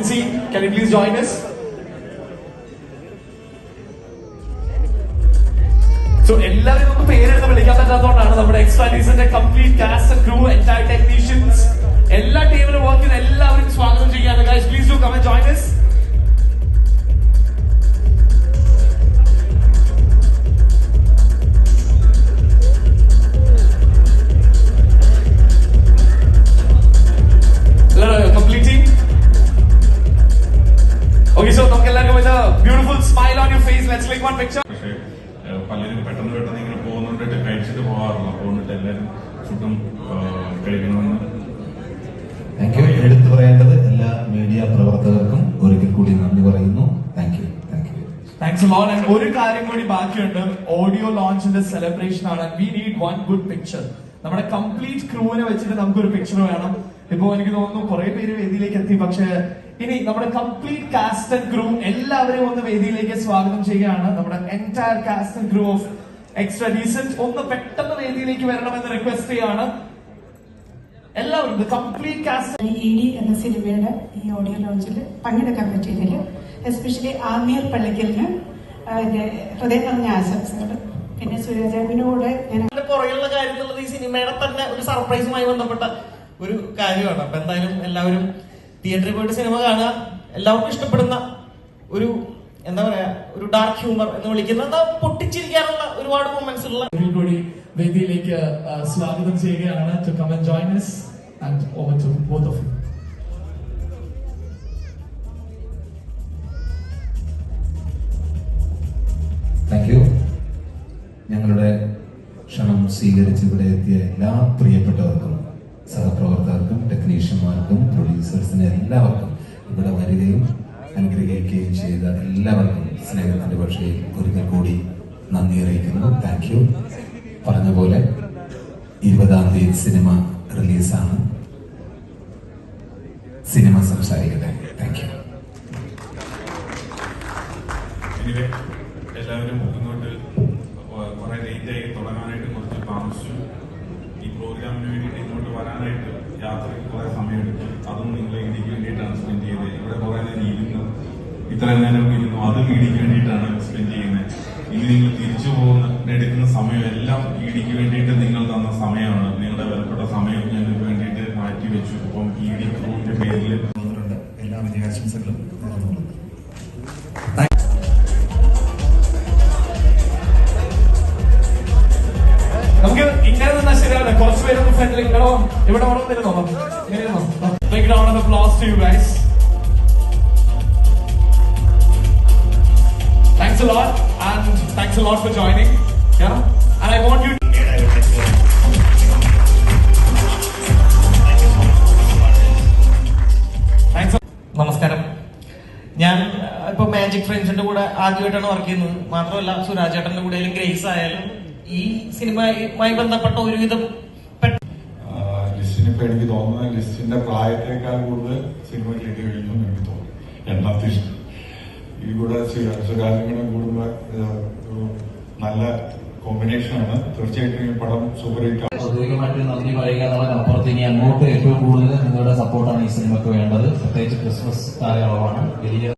Presidency, can you please join us? So എല്ലാവരും നമുക്ക് പേരെടുത്ത് വിളിക്കാൻ പറ്റാത്തതുകൊണ്ടാണ് നമ്മുടെ extra ഡീസിന്റെ complete cast crew entire technicians എല്ലാ ടീമിലും വർക്ക് ചെയ്യുന്ന എല്ലാവരും സ്വാഗതം ക്ലിക്ക് വൺ പിക്ചർ പക്ഷേ പലരും പെട്ടെന്ന് പെട്ടെന്ന് ഇങ്ങനെ പോകുന്നുണ്ട് കഴിച്ചിട്ട് പോകാറുള്ളൂ. പോകുന്നുണ്ട് എല്ലാവരും ഫുഡും കഴിക്കണമെന്ന്. താങ്ക് യു എടുത്തു പറയേണ്ടത് എല്ലാ മീഡിയ പ്രവർത്തകർക്കും ഒരിക്കൽ കൂടി നന്ദി പറയുന്നു. താങ്ക് യു താങ്ക്സ് ലോൺ ആൻഡ് ഒരു കാര്യം കൂടി ബാക്കിയുണ്ട്. ഓഡിയോ ലോഞ്ചിന്റെ സെലിബ്രേഷൻ ആണ്. We need one good picture നമ്മുടെ കംപ്ലീറ്റ് ക്രൂവിനെ വെച്ചിട്ട് നമുക്കൊരു പിക്ചർ വേണം. ഇപ്പൊ എനിക്ക് തോന്നുന്നു കുറെ പേര് വേദിയിലേക്ക് എത്തി. പക്ഷേ ഇനി നമ്മുടെ കംപ്ലീറ്റ് കാസ്റ്റ് ആൻഡ് ക്രൂ എല്ലാവരെയും ഒന്ന് വേദിയിലേക്ക് സ്വാഗതം ചെയ്യുകയാണ്. നമ്മുടെ entire cast and crew of extra decent ഒന്ന് പെട്ടെന്ന് വേദിയിലേക്ക് വരണമെന്ന് റിക്വസ്റ്റ് ചെയ്യാണ്. എല്ലാവരും കംപ്ലീറ്റ് കാസ്റ്റ് ഈ ഡി എന്ന സിനിമയുടെ ഈ ഓഡിയോ ലോഞ്ചിൽ പങ്കെടുക്കാൻ പറ്റിയതിൽ എസ്പെഷ്യലി ആമീർ പള്ളിക്കലിന് ഹൃദയം നിറഞ്ഞ ആശംസകൾ പിന്നെ സുരേജാമിനോട് ഞാൻ അതിന്റെ പുറകിലുള്ള കാര്യം എന്നുള്ളത് ഈ സിനിമയുടെ തന്നെ ഒരു സർപ്രൈസുമായി ബന്ധപ്പെട്ട ഒരു കാര്യമാണ്. അപ്പൊ എന്തായാലും എല്ലാവരും തിയേറ്ററിൽ പോയിട്ട് സിനിമ കാണുക എല്ലാവർക്കും ഇഷ്ടപ്പെടുന്ന ഒരു എന്താ പറയാ ഒരു ഡാർക്ക് ഹ്യൂമർ എന്ന് വിളിക്കുന്ന എന്താ പൊട്ടിച്ചിരിക്കാനുള്ള ഒരുപാട് മൊമെന്റ്സ് ഉള്ള കൂടി വേദിയിലേക്ക് സ്വാഗതം ചെയ്യുകയാണ്. To come and join us and over to both of you thank you ഞങ്ങളുടെ ക്ഷണം സ്വീകരിച്ച് ഇവിടെ എത്തിയ എല്ലാ പ്രിയപ്പെട്ടവർക്കും സഹപ്രവർത്തകർക്കും ടെക്നീഷ്യന്മാർക്കും പ്രൊഡ്യൂസേഴ്സിന് എല്ലാവർക്കും ഇവിടെ വരികയും അനുഗ്രഹിക്കുകയും ചെയ്ത എല്ലാവർക്കും സ്നേഹത്തിന്റെ പക്ഷേ ഒരിക്കൽ കൂടി നന്ദി അറിയിക്കുന്നു. താങ്ക് യു പറഞ്ഞ പോലെ ഇരുപതാം തീയതി സിനിമ റിലീസാണ്. സിനിമ സംസാരിക്കട്ടെ. താങ്ക് യു എല്ലാവരും മുന്നോട്ട് കുറെ ലേറ്റ് ആയി തുടങ്ങാനായിട്ട് കുറച്ച് താമസിച്ചു. പ്രോഗ്രാമിന് വേണ്ടിയിട്ട് ഇങ്ങോട്ട് വരാനായിട്ട് യാത്രയ്ക്ക് കുറെ സമയമെടുത്തു. അതും നിങ്ങൾ ഇടിക്ക് വേണ്ടിയിട്ടാണ് സ്പെൻഡ് ചെയ്തത്. ഇവിടെ കുറെ നേരം ഇരുന്നു. ഇത്ര നേരം ഇരുന്നു. അതും ഇടിക്ക് വേണ്ടിയിട്ടാണ് സ്പെൻഡ് ചെയ്യുന്നത്. ഇനി നിങ്ങൾ തിരിച്ചു പോകുന്ന എടുക്കുന്ന സമയം എല്ലാം ഇടിക്ക് വേണ്ടിയിട്ട് നിങ്ങൾ തന്ന സമയമാണ്. നിങ്ങളുടെ വിലപ്പെട്ട സമയം ഞാൻ വേണ്ടിയിട്ട് മാറ്റി വെച്ചു. അപ്പം ഇ പേരിൽ എല്ലാ വിജയാശംസകളും ശരിയാവില്ല കുറച്ച് പേരൊന്ന് ഫ്രണ്ടിൽ ഇങ്ങനോ. ഇവിടെ വേണം തരുന്നോ ഇങ്ങനെ you Big round of applause to you guys. Thanks a lot and thanks a lot for. നമസ്കാരം. ഞാൻ ഇപ്പൊ മാജിക് ഫ്രണ്ട്സിന്റെ കൂടെ ആദ്യമായിട്ടാണ് വർക്ക് ചെയ്യുന്നത്. മാത്രമല്ല സുരാജ് ചേട്ടന്റെ കൂടെ ഗ്രേസ് ആയാലും ഈ സിനിമയുമായി ബന്ധപ്പെട്ട ഒരുവിധം ലിസ്റ്റിനിപ്പോ എനിക്ക് തോന്നുന്നത് ലിസ്റ്റിന്റെ പ്രായത്തേക്കാൾ കൂടുതൽ സിനിമ കേട്ടി കഴിഞ്ഞു എന്ന് എനിക്ക് തോന്നുന്നു. എണ്ണത്തിൽ ഈ കൂടെ സുരാജും കൂടെ കൂടുമ്പോ നല്ല കോമ്പിനേഷനാണ് തീർച്ചയായിട്ടും ഈ പടം സൂപ്പർ ഹിറ്റ് ഔദ്യോഗികമായിട്ട് നന്ദി പറയുക എന്നുള്ളതിനപ്പുറത്ത് ഇനി അങ്ങോട്ട് ഏറ്റവും കൂടുതൽ നിങ്ങളുടെ സപ്പോർട്ടാണ് ഈ സിനിമയ്ക്ക് വേണ്ടത്. പ്രത്യേകിച്ച് ക്രിസ്മസ് കാലയളവാണ്. വലിയ